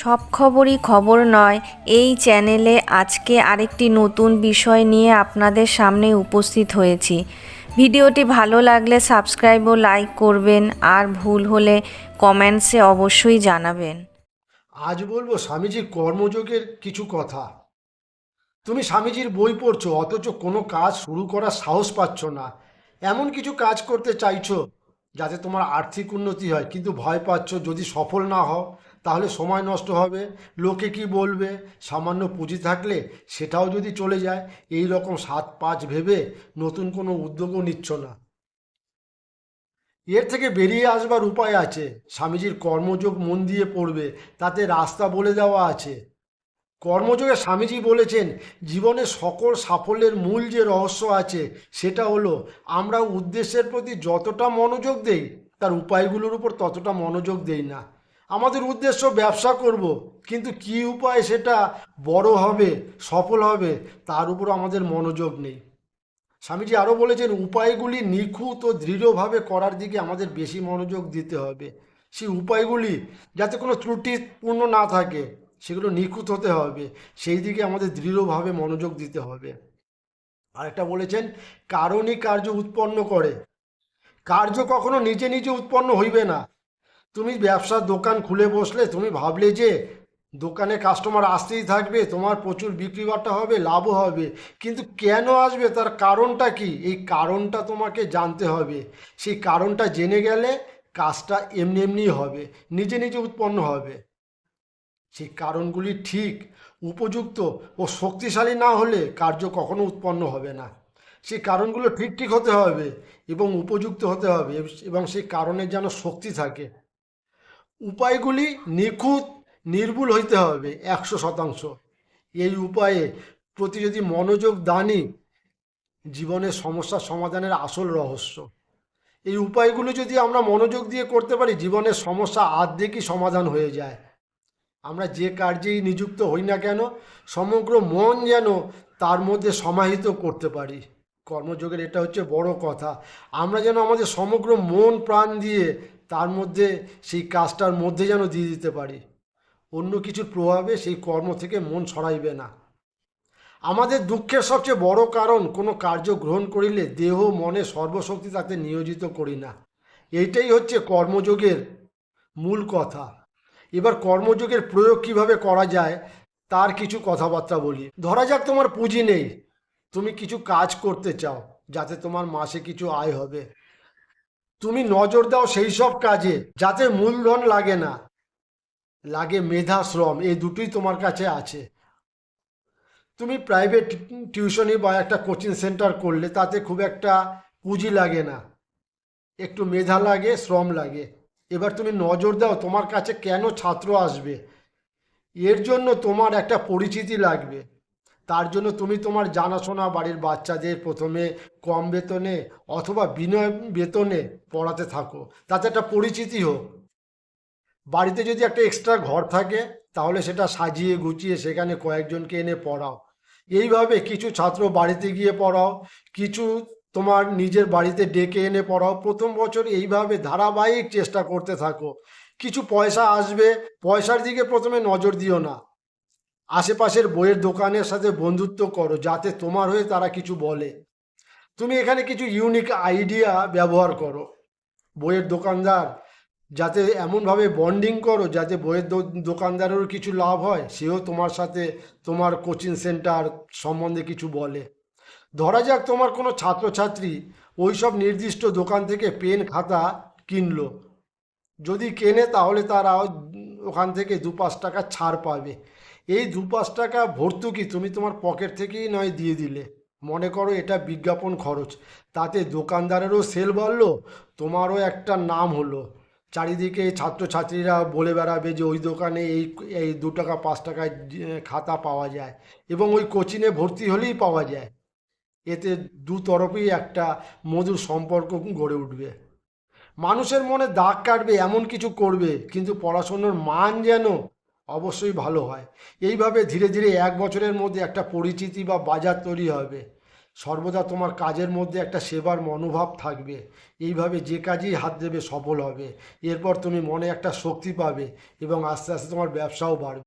সব খবরই খবর নয়, এই চ্যানেলে আজকে আরেকটি নতুন বিষয় নিয়ে আপনাদের সামনে উপস্থিত হয়েছি। ভিডিওটি ভালো লাগলে সাবস্ক্রাইব ও লাইক করবেন আর ভুল হলে কমেন্টসে অবশ্যই জানাবেন। আজ বলব স্বামীজির কর্মযোগের কিছু কথা। তুমি স্বামীজির বই পড়ছো, অথচ কোনো কাজ শুরু করার সাহস পাচ্ছ না। এমন কিছু কাজ করতে চাইছো যাতে তোমার আর্থিক উন্নতি হয়, কিন্তু ভয় পাচ্ছ যদি সফল না হও। তাহলে সময় নষ্ট হবে। লোকে কি বলবে? সামান্য পুঁজি থাকলে সেটাও যদি চলে যায়, এই রকম সাত পাঁচ ভেবে নতুন কোনো উদ্যোগও নিচ্ছ না। এর থেকে বেরিয়ে আসবার উপায় আছে। স্বামীজির কর্মযোগ মন দিয়ে পড়বে, তাতে রাস্তা বলে দেওয়া আছে। কর্মযোগে স্বামীজি বলেছেন, জীবনে সকল সাফল্যের মূল যে রহস্য আছে, সেটা হলো আমরা উদ্দেশ্যের প্রতি যতটা মনোযোগ দেই, তার উপায়গুলোর উপর ততটা মনোযোগ দেই না। আমাদের উদ্দেশ্য ব্যবসা করব, কিন্তু কি উপায় সেটা বড় হবে, সফল হবে, তার উপর আমাদের মনোযোগ নেই। স্বামীজি আরও বলেছেন, উপায়গুলি নিখুঁত ও দৃঢ়ভাবে করার দিকে আমাদের বেশি মনোযোগ দিতে হবে। সেই উপায়গুলি যাতে কোনো ত্রুটিপূর্ণ না থাকে, সেগুলো নিখুঁত হতে হবে, সেই দিকে আমাদের দৃঢ়ভাবে মনোযোগ দিতে হবে। আরেকটা বলেছেন, কারণই কার্য উৎপন্ন করে। কার্য কখনো নিজে নিজে উৎপন্ন হইবে না তুমি ব্যবসার দোকান খুলে বসলে তুমি ভাবলে যে দোকানে কাস্টমার আসতেই থাকবে, তোমার প্রচুর বিক্রি বাট্টা হবে, লাভও হবে। কিন্তু কেন আসবে? তার কারণটা কি? এই কারণটা তোমাকে জানতে হবে। সেই কারণটা জেনে গেলে কাজটা এমনি এমনিই হবে, নিজে নিজে উৎপন্ন হবে। সেই কারণগুলি ঠিক, উপযুক্ত ও শক্তিশালী না হলে কার্য কখনো উৎপন্ন হবে না। সেই কারণগুলো ঠিক ঠিক হতে হবে এবং উপযুক্ত হতে হবে এবং সেই কারণের যেন শক্তি থাকে। উপায়গুলি নিখুঁত, নির্ভুল হইতে হবে, একশো শতাংশ। এই উপায়ে প্রতি যদি মনোযোগ দানই জীবনের সমস্যার সমাধানের আসল রহস্য। এই উপায়গুলো যদি আমরা মনোযোগ দিয়ে করতে পারি জীবনের সমস্যা আর্ধেকই সমাধান হয়ে যায়। আমরা যে কার্যেই নিযুক্ত হই না কেন, সমগ্র মন যেন তার মধ্যে সমাহিত করতে পারি। কর্মযোগের এটা হচ্ছে বড় কথা। আমরা যেন আমাদের সমগ্র মন, প্রাণ দিয়ে তার মধ্যে সেই কাজটার মধ্যে যেন দিয়ে দিতে পারি। অন্য কিছুর প্রভাবে সেই কর্ম থেকে মন সরাইবে না। আমাদের দুঃখের সবচেয়ে বড় কারণ কোনো কার্য গ্রহণ করিলে দেহ, মনে, সর্বশক্তি তাতে নিয়োজিত করি না। এইটাই হচ্ছে কর্মযোগের মূল কথা। এবার কর্মযোগের প্রয়োগ কীভাবে করা যায়, তার কিছু কথাবার্তা বলি। ধরা যাক তোমার পুঁজি নেই। তুমি কিছু কাজ করতে চাও, যাতে তোমার মাসে কিছু আয় হবে। তুমি নজর দাও সেই সব কাজে, যাতে মূলধন লাগে না। লাগে মেধা, শ্রম, এই দুটোই তোমার কাছে আছে। তুমি প্রাইভেট টিউশনি বা একটা কোচিং সেন্টার করলে তাতে খুব একটা পুঁজি লাগে না। একটু মেধা লাগে, শ্রম লাগে। এবার তুমি নজর দাও তোমার কাছে কেন ছাত্র আসবে। এর জন্য তোমার একটা পরিচিতি লাগবে। তার জন্য তুমি তোমার জানাশোনা বাড়ির বাচ্চাদের প্রথমে কম বেতনে অথবা বিনয় বেতনে পড়াতে থাকো। তাতে একটা পরিচিতি হোক। বাড়িতে যদি একটা এক্সট্রা ঘর থাকে, তাহলে সেটা সাজিয়ে গুছিয়ে সেখানে কয়েকজনকে এনে পড়াও। এইভাবে কিছু ছাত্র বাড়িতে গিয়ে পড়াও, কিছু তোমার নিজের বাড়িতে ডেকে এনে পড়াও। প্রথম বছর এইভাবে ধারাবাহিক চেষ্টা করতে থাকো। কিছু পয়সা আসবে, পয়সার দিকে প্রথমে নজর দিও না। আশেপাশের বইয়ের দোকানের সাথে বন্ধুত্ব করো, যাতে তোমার হয়ে তারা কিছু বলে। তুমি এখানে কিছু ইউনিক আইডিয়া ব্যবহার করো। বইয়ের দোকানদার যাতে এমনভাবে বন্ডিং করো, যাতে বইয়ের দোকানদারেরও কিছু লাভ হয়, সেও তোমার সাথে তোমার কোচিং সেন্টার সম্বন্ধে কিছু বলে। ধরা যাক তোমার কোনো ছাত্রছাত্রী ওই সব নির্দিষ্ট দোকান থেকে পেন খাতা কিনলো। যদি কেনে তাহলে তারা ওখান থেকে দু পাঁচ টাকা ছাড় পাবে। এই দু পাঁচ টাকা ভর্তুকি তুমি তোমার পকেট থেকেই নয় দিয়ে দিলে। মনে করো এটা বিজ্ঞাপন খরচ। তাতে দোকানদারেরও সেল বাড়লো, তোমারও একটা নাম হলো। চারিদিকে ছাত্রছাত্রীরা বলে বেড়াবে যে ওই দোকানে এই এই দু টাকা, পাঁচ টাকায় খাতা পাওয়া যায় এবং ওই কোচিংয়ে ভর্তি হলেই পাওয়া যায়। এতে দু তরফেই একটা মধুর সম্পর্ক গড়ে উঠবে। মানুষের মনে দাগ কাটবে, এমন কিছু করবে, কিন্তু পড়াশুনোর মান যেন অবশ্যই ভালো হয়। এইভাবে ধীরে ধীরে এক বছরের মধ্যে একটা পরিচিতি বা বাজার তৈরি হবে। সর্বদা তোমার কাজের মধ্যে একটা সেবার মনোভাব থাকবে। এইভাবে যে কাজেই হাত দেবে সফল হবে। এরপর তুমি মনে একটা শক্তি পাবে এবং আস্তে আস্তে তোমার ব্যবসাও বাড়বে।